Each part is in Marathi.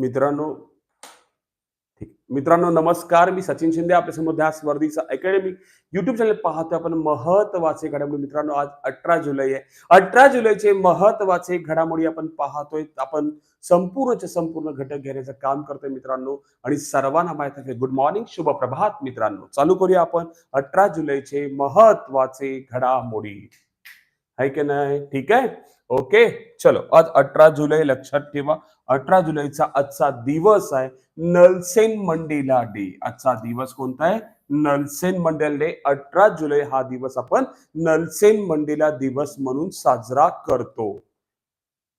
मित्रांनो ठीक. मित्रांनो नमस्कार. मी सचिन शिंदे आपल्यासमोर ध्यास स्पर्धीचा अकॅडमी युट्यूब चॅनल पाहतोय आपण. महत्त्वाचे घडामोडी. मित्रांनो आज अठरा जुलै आहे. अठरा जुलैचे महत्त्वाचे घडामोडी आपण पाहतोय. आपण संपूर्णचे संपूर्ण घटक घेण्याचं काम करतोय मित्रांनो. आणि सर्वांना माहीत आहे गुड मॉर्निंग शुभ प्रभात मित्रांनो. चालू करूया आपण अठरा जुलैचे महत्त्वाचे घडामोडी. आहे की नाही? ठीक आहे? ओके चलो आज अठरा जुलै लक्षात ठेवा. अठरा जुलैचा आजचा दिवस आहे नलसेन मंडेला डे आजचा दिवस कोणता आहे? नलसेन मंडेला डे अठरा जुलै हा दिवस आपण नलसेन मंडेला दिवस म्हणून साजरा करतो.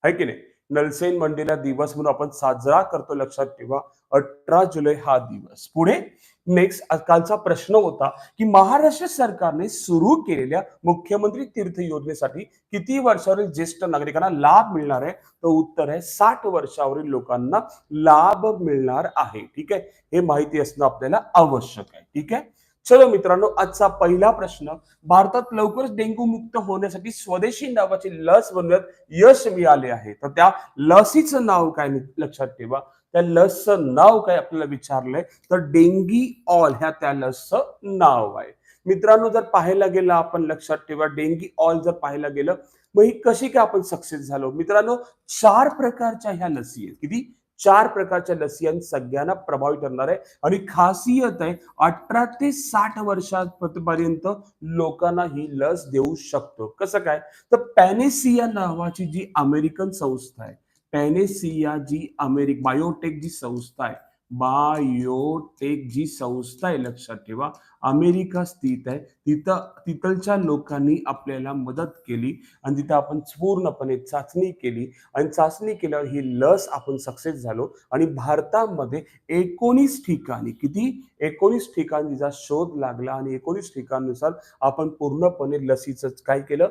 है की नाही? नलसेन मंडेला दिवस म्हणून आपण साजरा करतो लक्षात ठेवा. अठरा जुलै हा दिवस. पुढे नेक्स्ट कालचा प्रश्न होता की महाराष्ट्र सरकारने सुरू केलेल्या मुख्यमंत्री तीर्थ योजनेसाठी किती वर्षावरील ज्येष्ठ नागरिकांना लाभ मिळणार आहे? तर उत्तर आहे साठ वर्षावरील लोकांना लाभ मिळणार आहे. ठीक आहे? हे माहिती असणं आपल्याला आवश्यक आहे. ठीक आहे? चलो मित्रांनो आजचा पहिला प्रश्न भारतात लवकरच डेंग्यू मुक्त होण्यासाठी स्वदेशी नावाची लस बनवण्यात यश मिळाले आहे. तर त्या लसीचं नाव काय लक्षात ठेवा. त्या लसचं नाव काय आपल्याला विचारलंय? तर डेंगी ऑल ह्या त्या लसचं नाव आहे. मित्रांनो जर पाहायला गेलं आपण लक्षात ठेवा डेंगी ऑल जर पाहायला गेलं मग ही कशी काय आपण सक्सेस झालो? मित्रांनो चार प्रकारच्या ह्या लसी आहेत. किती? चार प्रकारच्या लसी आणि सगळ्यांना प्रभावित करणार आहे. आणि खासियत आहे अठरा ते साठ वर्षापर्यंत लोकांना ही लस देऊ शकतो. कसं काय? तर पॅनेसिया नावाची जी अमेरिकन संस्था आहे पॅनेसिया जी अमेरिक बायोटेक जी संस्था आहे बायोटेक जी संस्था आहे लक्षात ठेवा. अमेरिका स्थित आहे. तिथं तिथलच्या लोकांनी आपल्याला मदत केली आणि तिथं आपण पूर्णपणे चाचणी केली. आणि चाचणी केल्यावर ही लस आपण सक्सेस झालो. आणि भारतामध्ये एकोणीस ठिकाणी किती? एकोणीस ठिकाणी तिचा शोध लागला आणि एकोणीस ठिकाणनुसार आपण पूर्णपणे लसीचं काय केलं?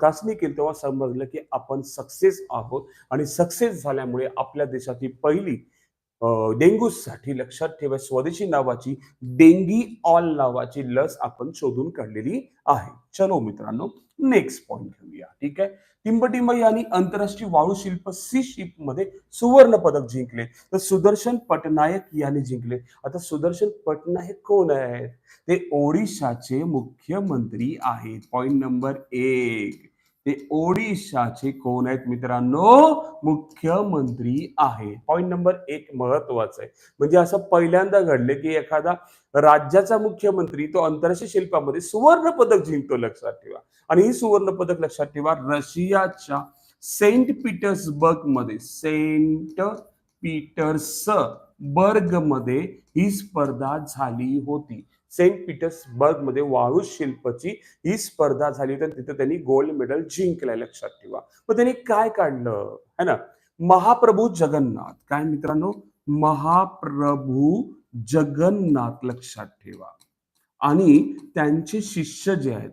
चाचणी केली. तेव्हा समजलं की आपण सक्सेस आहोत. आणि सक्सेस झाल्यामुळे आपल्या देशाची पहिली डेंग्यू साठी लक्षात ठेवा स्वदेशी नावाची डेंगी ऑल नावाची लस आपण शोधून काढलेली आहे. चलो मित्रांनो नेक्स्ट पॉइंट घेऊया. ठीक आहे? टिंबटिंब यांनी आंतरराष्ट्रीय वाळू शिल्प सी शिपमध्ये सुवर्ण पदक जिंकले. तर सुदर्शन पटनायक यांनी जिंकले. आता सुदर्शन पटनायक कोण आहेत? ते ओडिशाचे मुख्यमंत्री आहेत. पॉइंट नंबर एक. ते ओडिशाचे कोण आहेत मित्रांनो? मुख्यमंत्री आहे पॉईंट नंबर एक महत्त्वाचा आहे. म्हणजे असं पहिल्यांदा घडले की एखादा राज्याचा मुख्यमंत्री तो आंतरराष्ट्रीय शिल्पामध्ये सुवर्ण पदक जिंकतो लक्षात ठेवा. आणि ही सुवर्ण पदक लक्षात ठेवा रशियाच्या सेंट पीटर्सबर्गमध्ये सेंट पीटर्सबर्गमध्ये ही स्पर्धा झाली होती. सेंट पीटर्सबर्गमध्ये वाळू शिल्पची ही स्पर्धा झाली तर तिथे त्यांनी गोल्ड मेडल जिंकलंय लक्षात ठेवा. मग त्यांनी काय काढलं? है ना? महाप्रभू जगन्नाथ. काय मित्रांनो? महाप्रभू जगन्नाथ लक्षात ठेवा. आणि त्यांचे शिष्य जे आहेत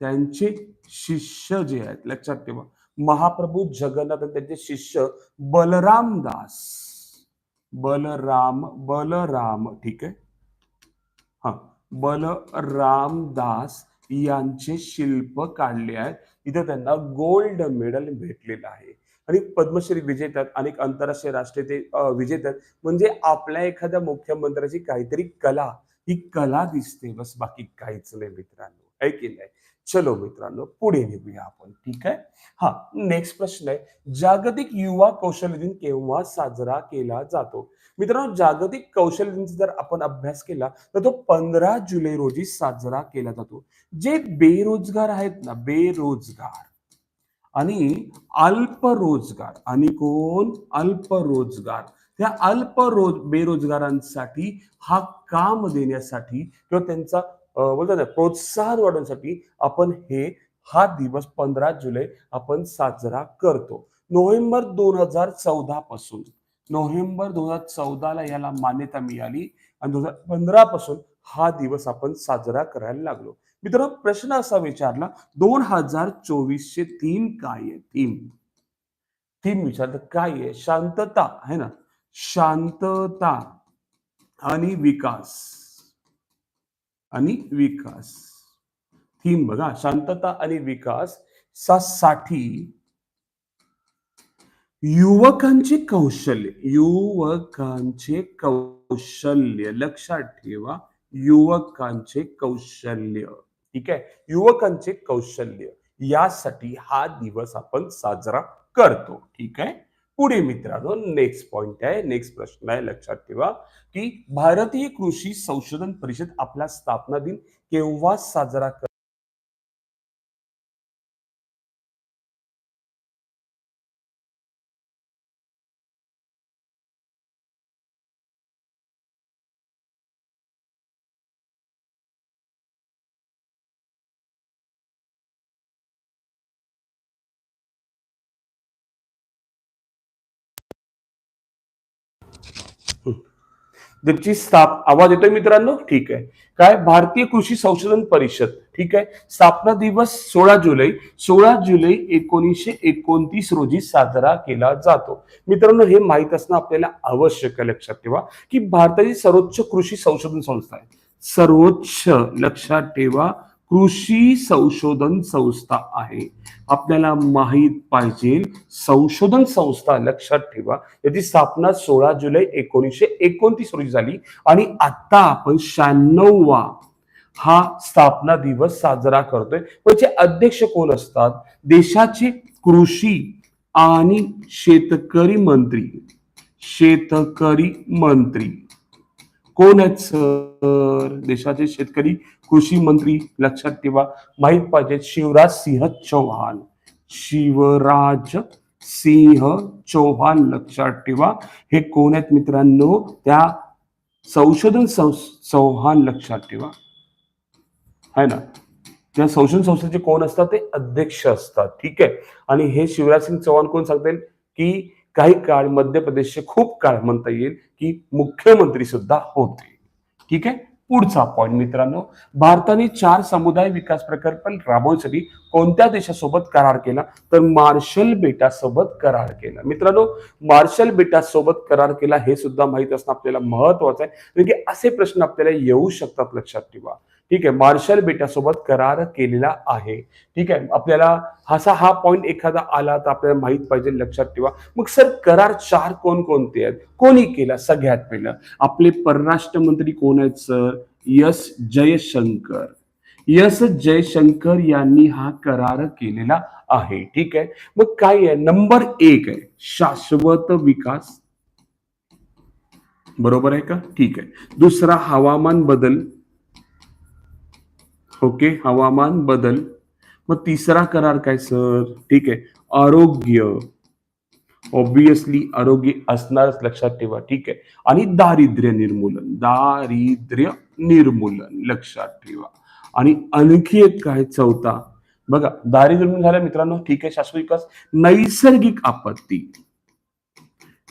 त्यांचे शिष्य जे आहेत लक्षात ठेवा. महाप्रभू जगन्नाथ आणि त्यांचे शिष्य बलराम दास. बलराम बलराम ठीक आहे? हा. बलरामदास यांचे शिल्प काढले आहेत. इथे त्यांना गोल्ड मेडल भेटलेलं आहे. आणि पद्मश्री विजेतात अनेक आंतरराष्ट्रीय राष्ट्रीय ते विजेतात म्हणजे आपल्या एखाद्या मुख्यमंत्र्याची काहीतरी कला ही कला दिसते बस. बाकी काहीच नाही मित्रांनो. आहे चलो मित्रांनो पुढे निघूया आपण ठीक आहे? हा नेक्स्ट प्रश्न आहे. जागतिक युवा कौशल्य दिन केव्हा साजरा केला जातो? मित्रांनो जागतिक कौशल्य दिनचा जर आपण अभ्यास केला तर तो पंधरा जुलै रोजी साजरा केला जातो. जे बेरोजगार आहेत ना बेरोजगार आणि अल्परोजगार आणि कोण? अल्परोजगार. त्या अल्प रोज बेरोजगारांसाठी हा काम देण्यासाठी किंवा त्यांचा बोलतात ना प्रोत्साहन वाढवण्यासाठी आपण हे हा दिवस पंधरा जुलै आपण साजरा करतो. नोव्हेंबर दोन हजार चौदा पासून नोव्हेंबर दोन हजार चौदाला याला मान्यता मिळाली आणि दोन हजार पंधरा पासून हा दिवस आपण साजरा करायला लागलो. मित्रांनो प्रश्न असा विचारला दोन हजार चोवीसचे थीम काय आहे? थीम थीम विचारलं काय आहे? शांतता आहे ना? शांतता आणि विकास. आणि विकास. थीम बघा शांतता आणि विकाससाठी युवकांचे कौशल्य युवकांचे कौशल्य. लक्षात ठेवा युवकांचे कौशल्य. ठीक आहे? युवकांचे कौशल्य. यासाठी हा दिवस आपण साजरा करतो. ठीक आहे? पुढे मित्रांनो नेक्स्ट पॉइंट आहे नेक्स्ट प्रश्न आहे लक्षात ठेवा की भारतीय कृषी संशोधन परिषद आपला स्थापना दिन केव्हा साजरा त्याची स्थाप आवाज येतोय मित्रांनो? ठीक आहे. काय? भारतीय कृषी संशोधन परिषद. ठीक आहे? स्थापना दिवस सोळा जुलै. सोळा जुलै एकोणीसशे एकोणतीस रोजी साजरा केला जातो. मित्रांनो हे माहीत असणं आपल्याला आवश्यक आहे लक्षात ठेवा की भारताची सर्वोच्च कृषी संशोधन संस्था आहे. सर्वोच्च लक्षात ठेवा. कृषी संशोधन संस्था आहे. आपल्याला माहीत पाहिजे संशोधन संस्था लक्षात ठेवा. याची स्थापना सोळा जुलै एकोणीसशे एकोणतीस रोजी झाली आणि आता आपण शहाण्णववा हा स्थापना दिवस साजरा करतोय. म्हणजे अध्यक्ष कोण असतात? देशाचे कृषी आणि शेतकरी मंत्री. शेतकरी मंत्री. कोण आहेत सर? देशाचे शेतकरी कृषी मंत्री लक्षात ठेवा. माहीत पाहिजे शिवराज सिंह चौहान. शिवराज सिंह चौहान लक्षात ठेवा. हे कोण आहेत मित्रांनो? त्या संशोधन चौहान लक्षात ठेवा. है ना? त्या संशोधन संस्थेचे कोण असतात? ते अध्यक्ष असतात. ठीक आहे? आणि हे शिवराज सिंग चौहान कोण सांगतील की काही काळ मध्य प्रदेशचे खूप काळ म्हणता येईल की मुख्यमंत्री सुद्धा होते. ठीक आहे? पुढचा पॉईंट मित्रांनो. भारताने चार समुदाय विकास प्रकल्प राबवण्यासाठी कोणत्या देशासोबत करार केला? तर मार्शल बेटासोबत करार केला. मित्रांनो मार्शल बेटासोबत करार केला हे सुद्धा माहीत असणं आपल्याला महत्वाचं आहे. कारण की असे प्रश्न आपल्याला येऊ शकतात लक्षात ठेवा. ठीक आहे मार्शल बेटासोबत करार केलेला आहे. ठीक आहे आपल्याला असा हा पॉईंट एखादा आला तर आपल्याला माहीत पाहिजे लक्षात ठेवा. मग सर करार चार कोण कोणते आहेत? कोणी केला सगळ्यात पहिलं? आपले परराष्ट्र मंत्री कोण आहेत sir? Yes Jaishankar. Yes Jaishankar यांनी हा करार केलेला आहे. ठीक आहे मग काय आहे? नंबर एक आहे शाश्वत विकास. बरोबर आहे का? ठीक आहे. दुसरा हवामान बदल. ओके हवामान बदल. मग तिसरा करार काय सर ठीक आहे. आरोग्य. ऑब्विसली आरोग्य असणारच लक्षात ठेवा. ठीक आहे. आणि दारिद्र्य निर्मूलन. दारिद्र्य निर्मूलन लक्षात ठेवा. आणि आणखी एक काय चौथा? बघा दारिद्र्य निर्मूलन झालं मित्रांनो ठीक आहे शाश्वत विकास. नैसर्गिक आपत्ती.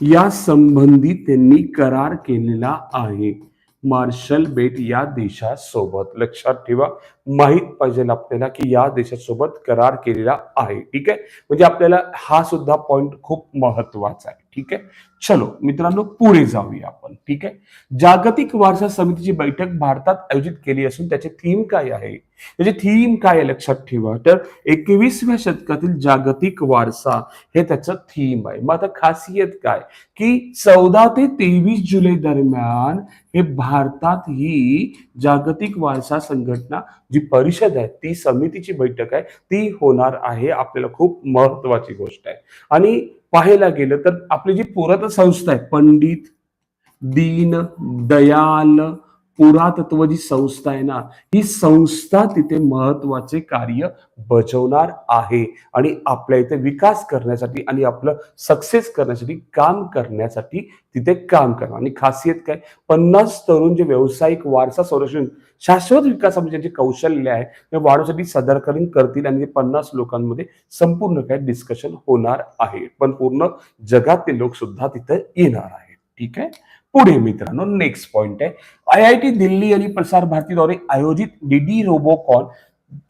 या संबंधी त्यांनी करार केलेला आहे. मार्शल बेट या देशासोबत. लक्षात ठेवा माहीत पाहिजे आपल्याला की या देशासोबत करार केलेला आहे. ठीक आहे? म्हणजे आपल्याला हा सुद्धा पॉइंट खूप महत्त्वाचा आहे. ठीक आहे? चलो मित्रांनो पुढे जाऊया आपण. ठीक आहे? जागतिक वारसा समितीची बैठक भारतात आयोजित केली असून त्याचे थीम काय आहे? त्याची थीम काय आहे लक्षात ठेवा. तर एकवीसव्या शतकातील जागतिक वारसा हे त्याचं थीम आहे. मग आता खासियत काय? की चौदा ते तेवीस जुलै दरम्यान हे भारतात ही जागतिक वारसा संघटना जी परिषद आहे ती समितीची बैठक आहे ती होणार आहे. आपल्याला खूप महत्वाची गोष्ट आहे. आणि पाहायला गेलं तर आपली जी पुरातन संस्था आहे पंडित दीन दयाल पुरातत्व जी संस्था आहे ना ही संस्था तिथे महत्त्वाचे कार्य बजावणार आहे. आणि आपल्या इथे विकास करण्यासाठी आणि आपलं सक्सेस करण्यासाठी काम करण्यासाठी तिथे काम करणार. आणि खासियत काय? पन्नास तरुण जे व्यावसायिक वारसा संरक्षण शाश्वत विकासामध्ये जे कौशल्य आहे ते वाढवण्यासाठी सादरीकरण करतील आणि पन्नास लोकांमध्ये संपूर्ण काय डिस्कशन होणार आहे. पण पूर्ण जगातले लोक सुद्धा तिथे येणार आहेत. ठीक आहे? पुढे मित्रांनो. नेक्स्ट पॉइंट आहे. आय आय टी दिल्ली आणि प्रसार भारतीद्वारे आयोजित डीडी रोबोकॉन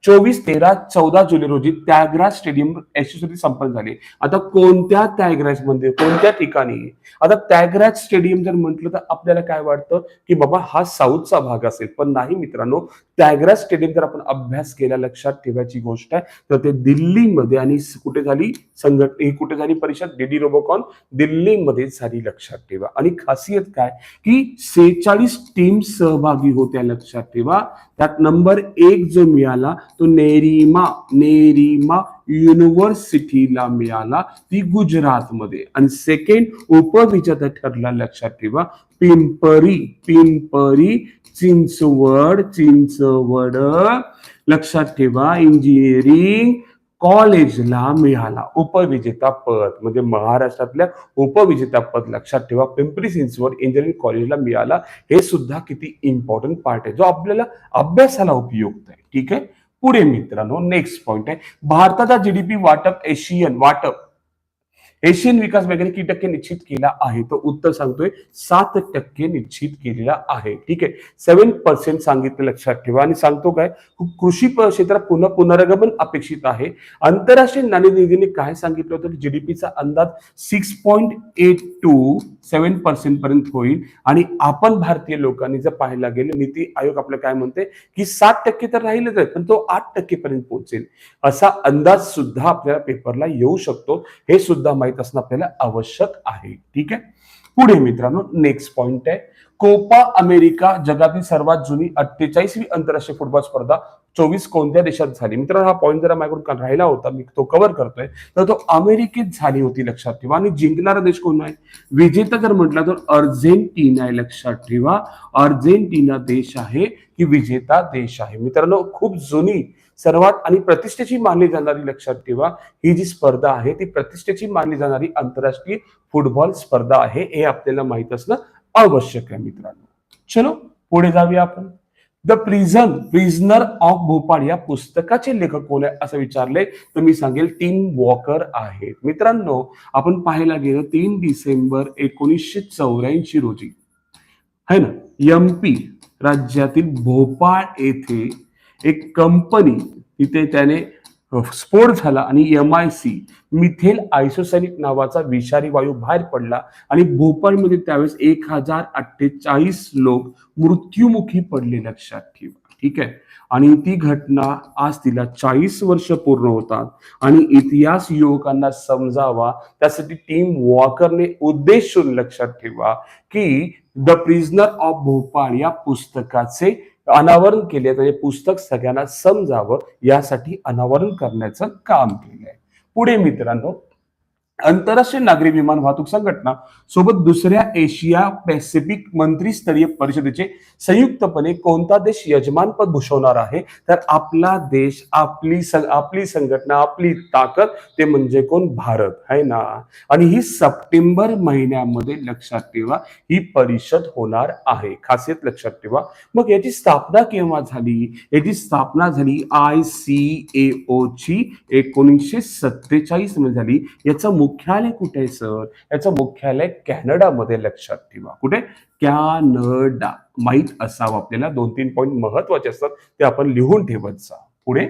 चोवीस तेरा चौदा जुलै रोजी त्यागराज स्टेडियम यशस्वी संपन्न झाले. आता कोणत्या त्यागराजमध्ये कोणत्या ठिकाणी? आता त्यागराज स्टेडियम जर म्हटलं तर आपल्याला काय वाटतं? की बाबा हा साऊथचा भाग असेल. पण नाही मित्रांनो त्यागराज स्टेडियम जर आपण अभ्यास केला लक्षात ठेवायची गोष्ट आहे तर ते दिल्लीमध्ये आणि कुठे झाली? संघट ही कुठे झाली परिषद? डीडी रोबोकॉन दिल्लीमध्ये झाली लक्षात ठेवा. आणि खासियत काय? की सेहेचाळीस टीम सहभागी होत्या लक्षात ठेवा. त्यात नंबर एक जो मिळाला तो नेरिमा नेरिमा युनिव्हर्सिटीला मिळाला ती गुजरातमध्ये. आणि सेकंड उपविजेता ठरला लक्षात ठेवा पिंपरी पिंपरी चिंचवड चिंचवड. लक्षात ठेवा इंजिनिअरिंग कॉलेजला मिळाला उपविजेता पद. म्हणजे महाराष्ट्रातल्या उपविजेता पद लक्षात ठेवा पिंपरी चिंचवड इंजिनिअरिंग कॉलेजला मिळाला. हे सुद्धा किती इम्पॉर्टंट पार्ट आहे जो आपल्याला अभ्यासाला उपयुक्त आहे. ठीक आहे? पुढे मित्रांनो नेक्स्ट पॉइंट आहे. भारताचा जीडीपी वाटप एशियन वाटप एशियन विकास बँकेने किती टक्के निश्चित केला आहे? तो उत्तर सांगतोय सात टक्के निश्चित केलेला आहे. ठीक आहे? सेव्हन पर्सेंट सांगितलं लक्षात ठेवा. आणि सांगतो काय? कृषी क्षेत्रात पुन्हा पुनरागमन अपेक्षित आहे. आंतरराष्ट्रीय नाणेनिधीने काय सांगितलं होतं? जीडीपीचा अंदाज six point eight to seven percent पर्यंत होईल. आणि आपण भारतीय लोकांनी जर पाहायला गेलं नीती आयोग आपलं काय म्हणते की सात टक्के तर राहिलेच आहे पण तो आठ टक्के पर्यंत पोहोचेल. असा अंदाज सुद्धा आपल्याला पेपरला येऊ शकतो. हे सुद्धा माहीत असणं आपल्याला आवश्यक आहे. ठीक आहे? पुढे मित्रांनो नेक्स्ट पॉइंट आहे. कोपा अमेरिका जगातील सर्वात जुनी अठ्ठेचाळीसवी आंतरराष्ट्रीय फुटबॉल स्पर्धा चोवीस कोणत्या देशात झाली? मित्रांनो हा पॉईंट जरा माझ्याकडून राहिला होता. मी तो कव्हर करतोय. तर तो अमेरिकेत झाली होती लक्षात ठेवा. आणि जिंकणारा देश कोण आहे? विजेता जर म्हटला तर अर्जेंटिना आहे लक्षात ठेवा. अर्जेंटिना देश आहे की विजेता देश आहे. मित्रांनो खूप जुनी सर्वात आणि प्रतिष्ठेची मानली जाणारी लक्षात ठेवा ही जी स्पर्धा आहे ती प्रतिष्ठेची मानली जाणारी आंतरराष्ट्रीय फुटबॉल स्पर्धा आहे हे आपल्याला माहीत असणं आवश्यक आहे मित्रांनो. चलो पुढे जाऊया आपण. The prison prisoner of Bhopal या पुस्तकाचे लेखक कोण आहे असं विचारले तर मी सांगेल टीम वॉकर आहेत. मित्रांनो आपण पाहायला गेलं तीन डिसेंबर एकोणीसशे चौऱ्याऐंशी रोजी है ना एम पी राज्यातील भोपाळ येथे एक कंपनी तिथे त्याने स्फोट झाला आणि M I C methyl isocyanic नावाचा विषारी वायू बाहेर पडला आणि भोपाळमध्ये त्यावेळेस एक हजार अठ्ठेचाळीस लोक मृत्युमुखी पडले लक्षात ठेवा. ठीक आहे? आणि ती घटना आज तिला चाळीस वर्ष पूर्ण होतात. आणि इतिहास युवकांना समजावा त्यासाठी टीम वॉकरने उद्देशून लक्षात ठेवा की द प्रिझनर ऑफ भोपाळ या पुस्तकाचे अनावरण केले. तर हे पुस्तक सगळ्यांना समजावं यासाठी अनावरण करण्याचं काम केलंय. पुढे मित्रांनो आंतरराष्ट्रीय नागरी विमान वाहतूक संघटना सोबत दुसऱ्या एशिया पॅसिफिक मंत्रीस्तरीय परिषदेचे संयुक्तपणे कोणता देश यजमानपद भूषवणार आहे? तर आपला देश आपली सं- आपली संघटना आपली ताकद ते म्हणजे कोण? भारत. आहे ना? आणि ही सप्टेंबर महिन्यामध्ये लक्षात ठेवा ही परिषद होणार आहे. खासियत लक्षात ठेवा. मग याची स्थापना केव्हा झाली? याची स्थापना झाली आय सी ए ची एकोणीसशे सत्तेचाळीसमध्ये झाली. याचं मुख्यालय कुठे आहे सर? याचं मुख्यालय कॅनडामध्ये लक्षात ठेवा. कुठे? कॅनडा. माहीत असावं आपल्याला. दोन तीन पॉईंट महत्त्वाचे असतात ते आपण लिहून ठेवत जा. पुढे.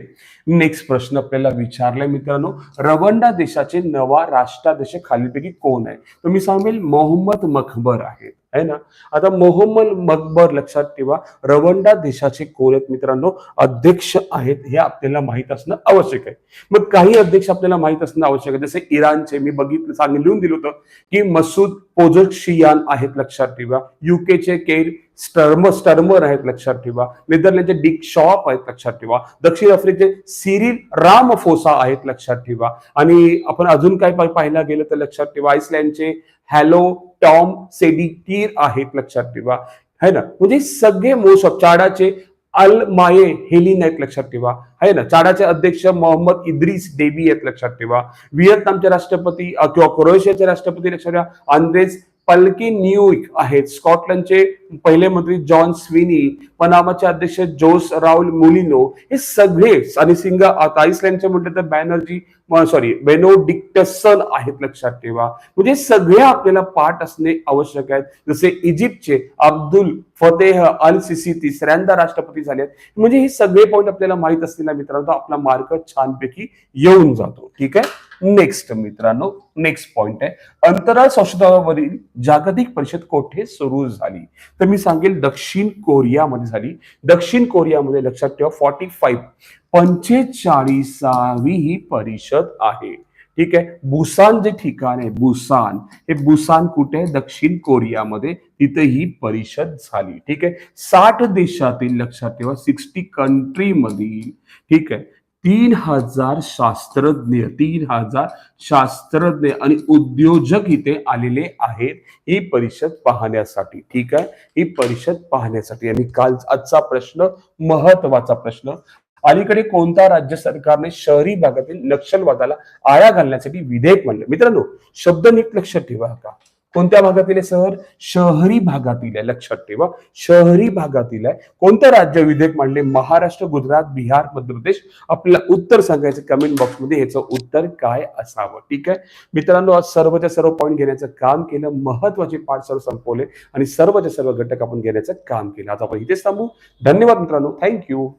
नेक्स्ट प्रश्न आपल्याला विचारलाय मित्रांनो रवंडा देशाचे नवा राष्ट्राध्यक्ष खालीलपैकी कोण आहे? तर मी सांगेल मोहम्मद मकबर आहेत आहे ना? आता मोहम्मद मकबर लक्षात ठेवा रवंडा देशाचे कोण आहेत मित्रांनो? अध्यक्ष आहेत हे आपल्याला माहीत असणं आवश्यक आहे. मग काही अध्यक्ष आपल्याला माहीत असणं आवश्यक आहे. जसे इराणचे मी बघितलं सांग लिहून दिलं होतं की मसूद पोझोशियान आहेत लक्षात ठेवा. युकेचे केर स्टर्म स्टर्मर आहेत लक्षात ठेवा. नेदरलँडचे डिक शॉप आहेत लक्षात ठेवा. दक्षिण आफ्रिकेचे सिरिल रामफोसा आहेत लक्षात ठेवा. आणि आपण अजून काय पाहायला गेलं तर लक्षात ठेवा आईसलँडचे हॅलो टॉम सेडिकीर आहेत लक्षात ठेवा. है ना? म्हणजे सगळे मोस्ट ऑफ चाडाचे अल माये हेलिन आहेत लक्षात ठेवा. आहे ना? चाडाचे अध्यक्ष मोहम्मद इद्रिस डेबी आहेत लक्षात ठेवा. व्हिएतनामचे राष्ट्रपती किंवा क्रोएशियाचे राष्ट्रपती लक्षात ठेवा. आंद्रेस पल्की न्यूइक आहेत. स्कॉटलंडचे पहिले मंत्री जॉन स्विनी पनामाचे अध्यक्ष जोस राउल मुलिनो हे सगळे आणि सिंगा आता आईसलँडचे म्हटलं तर बॅनर्जी सॉरी बेनोडिक्टसन आहेत लक्षात ठेवा. म्हणजे सगळे आपल्याला पाठ असणे आवश्यक आहेत. जसे इजिप्तचे अब्दुल फतेह अल सिसी तिसऱ्यांदा राष्ट्रपती झाले आहेत. म्हणजे हे सगळे पॉईंट आपल्याला माहीत असलेल्या मित्रांनो आपला मार्क छानपैकी येऊन जातो. ठीक आहे? नेक्स्ट मित्रांनो नेक्स्ट पॉइंट आहे. अंतराळ संशोधनावरील जागतिक परिषद कोठे सुरू झाली? तर मी सांगेल दक्षिण कोरियामध्ये झाली. दक्षिण कोरियामध्ये लक्षात ठेवा फॉर्टी फाईव्ह पंचेचाळीसावी ही परिषद आहे. ठीक आहे? बुसान जे ठिकाण आहे बुसान हे बुसान कुठे आहे? दक्षिण कोरियामध्ये तिथे ही परिषद झाली. ठीक आहे? साठ देशातील लक्षात ठेवा सिक्स्टी कंट्री मधील ठीक आहे? तीन हजार शास्त्रज्ञ तीन हजार शास्त्रज्ञ आणि उद्योजक इथे आलेले आहेत ही परिषद पाहण्यासाठी. ठीक आहे? ही परिषद पाहण्यासाठी. आणि काल आजचा प्रश्न महत्त्वाचा प्रश्न अलीकडे कोणत्या राज्य सरकारने शहरी भागातील नक्षलवादाला आळा घालण्यासाठी विधेयक मांडले? मित्रांनो शब्द नीट लक्षात ठेवा का? कोणत्या भागातील आहे शहर शहरी भागातील आहे लक्षात ठेवा. शहरी भागातील आहे. कोणतं राज्य विधेयक मांडले? महाराष्ट्र गुजरात बिहार मध्य प्रदेश? आपल्याला उत्तर सांगायचं कमेंट बॉक्समध्ये याचं उत्तर काय असावं? ठीक आहे? मित्रांनो आज सर्वच्या सर्व पॉईंट घेण्याचं काम केलं. महत्त्वाचे पाठ सर्व संपवले आणि सर्वच्या सर्व घटक आपण घेण्याचं काम केलं. आता आपण इथेच थांबू. धन्यवाद मित्रांनो. थँक्यू